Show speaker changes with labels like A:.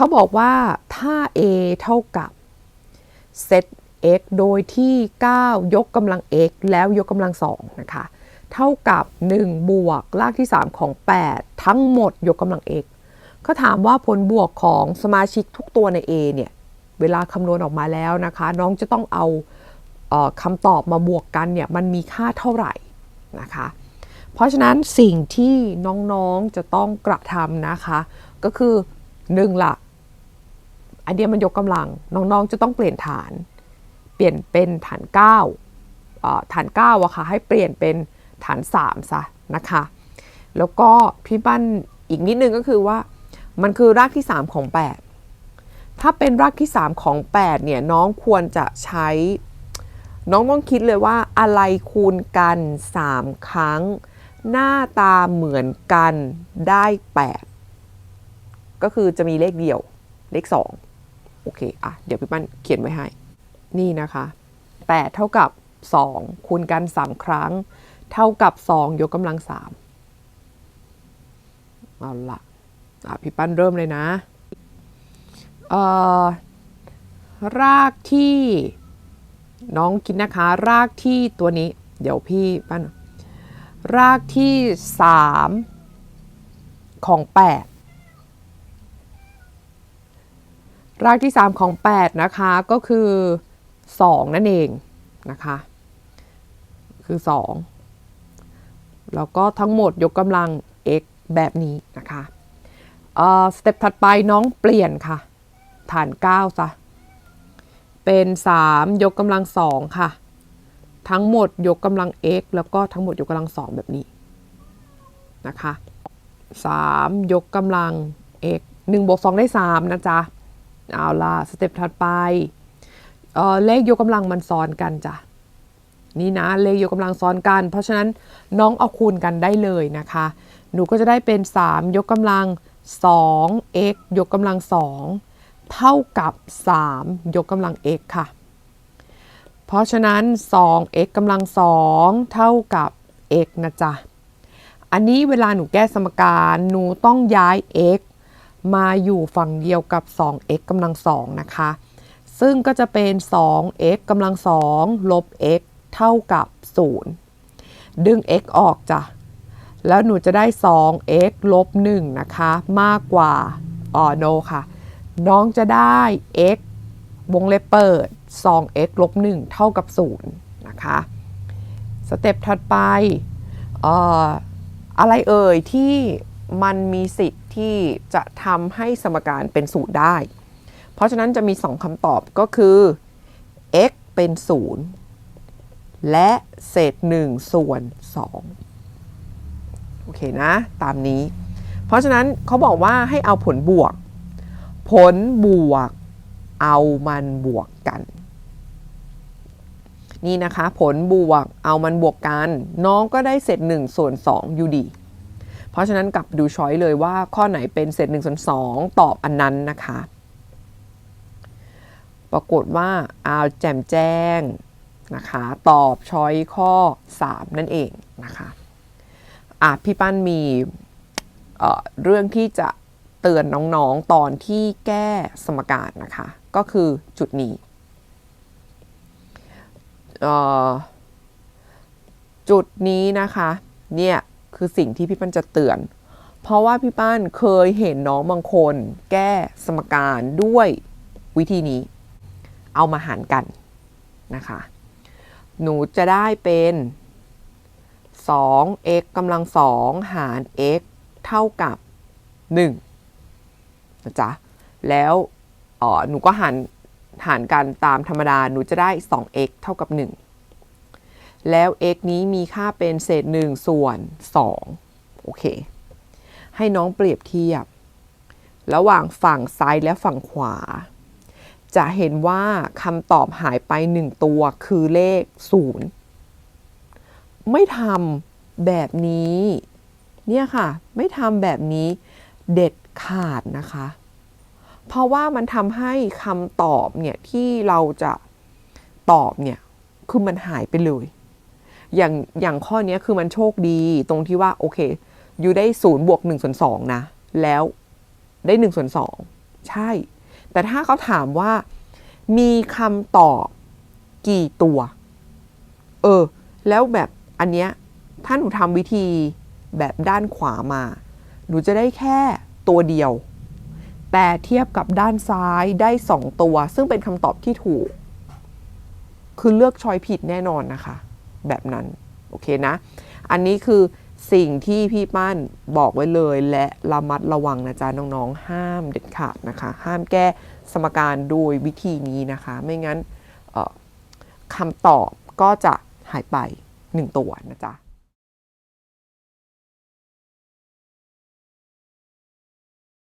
A: เขาบอกว่าถ้า a เท่ากับเซต x โดยที่ 9 ยกกำลัง x แล้วยกกำลัง 2 นะคะ เท่ากับ 1 บวกรากที่ 3 ของ 8 ทั้งหมดยกกำลัง x เขาถามว่าผลบวกของสมาชิกทุกตัวใน A เนี่ย เวลาคำนวณออกมาแล้วนะคะ น้องจะต้องเอาเออคำตอบมาบวกกันเนี่ย มันมีค่าเท่าไหร่นะคะ เพราะฉะนั้นสิ่งที่น้องๆจะต้องกระทำนะคะ ก็คือ1ละ อันเดียมันยกกำลังน้องๆจะต้องเปลี่ยนฐาน เปลี่ยนเป็นฐาน9เอ่อฐาน9อะค่ะให้เปลี่ยนเป็นฐาน3ซะนะคะ แล้วก็พี่ปั้นอีกนิดนึงก็คือว่ามันคือรากที่ 3 ของ 8 ถ้าเป็นรากที่ 3 ของ 8 เนี่ยน้องควรจะใช้ น้องต้องคิดเลยว่าอะไรคูณกัน 3 ครั้ง หน้าตาเหมือนกันได้ 8 ก็คือจะมีเลขเดียว เลข 2 เคอะเดี๋ยวพี่ปั้นเขียนไว้ให้ นี่นะคะ 8 เท่ากับ 2 คูณกัน 3 ครั้ง เท่ากับ 2 ยกกำลัง 3 เอาละอะพี่ปั้นเริ่มเลยนะเอ่อรากที่น้องคิดนะคะ รากที่ตัวนี้ เดี๋ยวพี่ปั้นรากที่ 3 ของ 8 รากที่ 3 ของ 8 นะคะ ก็คือ 2 นั่นเองนะคะ คือ 2 แล้วก็ทั้งหมดยกกำลัง x แบบนี้นะคะสเต็ปถัดไปน้องเปลี่ยนค่ะ ฐาน 9 ซะ เป็น 3 ยกกำลัง 2 ค่ะ ทั้งหมดยกกำลัง x แล้วก็ทั้งหมดยกกำลัง 2 แบบนี้นะคะ 3 ยกกำลัง x 1บวก2ได้ 3 นะจ๊ะ เอาล่ะสเต็ปถัดไปเเลขยกกำลังมันซ้อนกันจ้ะนี่นะเลขยกกำลังซ้อนกัน เพราะฉะนั้นน้องเอาคูณกันได้เลยนะคะ หนูก็จะได้เป็น 3 ยกกำลัง 2x ยกกำลัง 2 เท่ากับ 3 ยกกำลัง x ค่ะ เพราะฉะนั้น 2x กำลัง 2 เท่ากับ x นะจ๊ะ อันนี้เวลาหนูแก้สมการหนูต้องย้าย x มาอยู่ฝั่งเดียวกับ 2x กำลัง2นะคะ ซึ่งก็จะเป็น 2x กำลัง2ลบ x เท่ากับ 0 ดึง x ออกจ้ะ แล้วหนูจะได้ 2x ลบ 1 นะคะ มากกว่า อ๋อ no ค่ะ น้องจะได้ x วงเล็บเปิด 2x ลบ 1 เท่ากับ 0 นะคะ สเต็ปถัดไปเอ่ออะไรเอ่ยที่มันมีสิทธิ ที่จะทำให้สมการเป็นสูตรได้ เพราะฉะนั้นจะมี 2คำตอบก็คือ x เป็น 0 และเศษ 1 ส่วน 2 โอเคนะ ตามนี้ เพราะฉะนั้นเขาบอกว่าให้เอาผลบวก ผลบวกเอามันบวกกัน นี่นะคะ ผลบวกเอามันบวกกัน น้องก็ได้เศษ1ส่วน2อยู่ดี เพราะฉะนั้นกลับดูช้อยเลยว่าข้อไหนเป็นเศษ1ส่วน2ตอบอันนั้นนะคะ ปรากฏว่าเอาแจมแจ้งนะคะตอบช้อยข้อ 3 นั่นเองนะคะอะพี่ปั้นมีเเรื่องที่จะเตือนน้องๆตอนที่แก้สมการนะคะ ก็คือจุดนี้จุดนี้นะคะเนี่ย คือสิ่งที่พี่ปั้นจะเตือน เพราะว่าพี่ปั้นเคยเห็นน้องบางคน แก้สมการด้วยวิธีนี้ เอามาหารกันนะคะ หนูจะได้เป็น 2x กำลัง 2 หาร x เท่ากับ 1 นะจ๊ะ แล้วออหนูก็หารหารกันตามธรรมดา หนูจะได้ 2x เท่ากับ 1 แล้ว x นี้มีค่าเป็นเศษ1ส่วน2โอเค ให้น้องเปรียบเทียบ ระหว่างฝั่งซ้ายและฝั่งขวา จะเห็นว่าคำตอบหายไป 1 ตัวคือเลข 0 ไม่ทำแบบนี้ เนี่ยค่ะ ไม่ทำแบบนี้เด็ดขาดนะคะ เพราะว่ามันทำให้คำตอบเนี่ยที่เราจะตอบเนี่ยคือมันหายไปเลย อย่างอย่างข้อนี้คือมันโชคดีตรงที่ว่าโอเคอยู่ได้ศูนย์บวกหนึ่งส่วนสองนะ แล้วได้หนึ่งส่วนสองใช่ แต่ถ้าเขาถามว่ามีคำตอบกี่ตัว เออ แล้วแบบอันเนี้ยถ้าหนูทำวิธีแบบด้านขวามา หนูจะได้แค่ตัวเดียว แต่เทียบกับด้านซ้ายได้สองตัว ซึ่งเป็นคำตอบที่ถูก คือเลือกชอยผิดแน่นอนนะคะ แบบนั้น โอเคนะ อันนี้คือสิ่งที่พี่ปั้นบอกไว้เลยและระมัดระวังนะจ๊ะน้องๆ ห้ามเด็ดขาดนะคะ ห้ามแก้สมการโดยวิธีนี้นะคะ ไม่งั้นคำตอบก็จะหายไปหนึ่งตัวนะจ๊ะ